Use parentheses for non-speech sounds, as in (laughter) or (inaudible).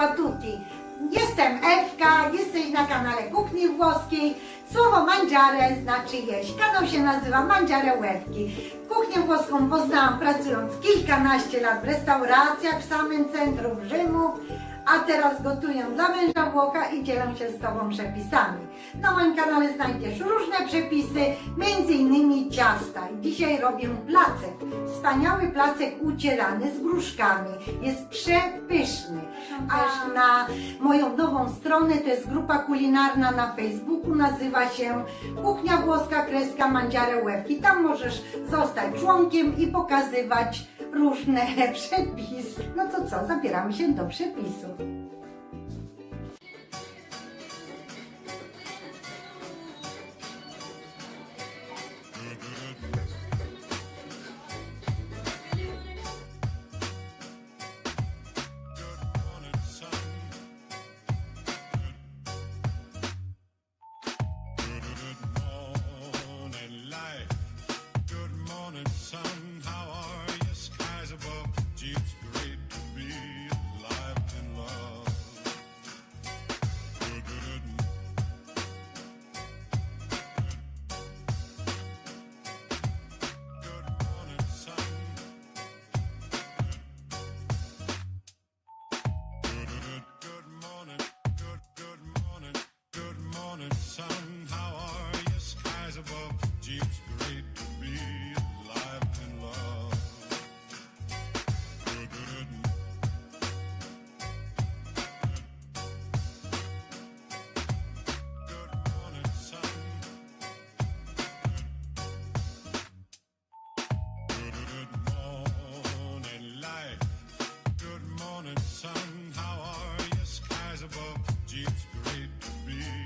tutti. Jestem Ewka, jesteś na kanale Kuchni Włoskiej. Słowo mangiare znaczy jeść. Kanał się nazywa Mangiare Łewki. Kuchnię włoską poznałam pracując kilkanaście lat w restauracjach w samym centrum Rzymu, a teraz gotuję dla męża Włocha i dzielę się z Tobą przepisami. Na moim kanale znajdziesz różne przepisy, innymi ciasta. Dzisiaj robię placek. Wspaniały placek ucierany z gruszkami. Jest przepyszny. Aż na moją nową stronę, to jest grupa kulinarna na Facebooku, nazywa się Kuchnia Włoska Kreska Mandziare Łewki. Tam możesz zostać członkiem i pokazywać różne (laughs) przepisy. No to co, zabieramy się do przepisów. it's great to be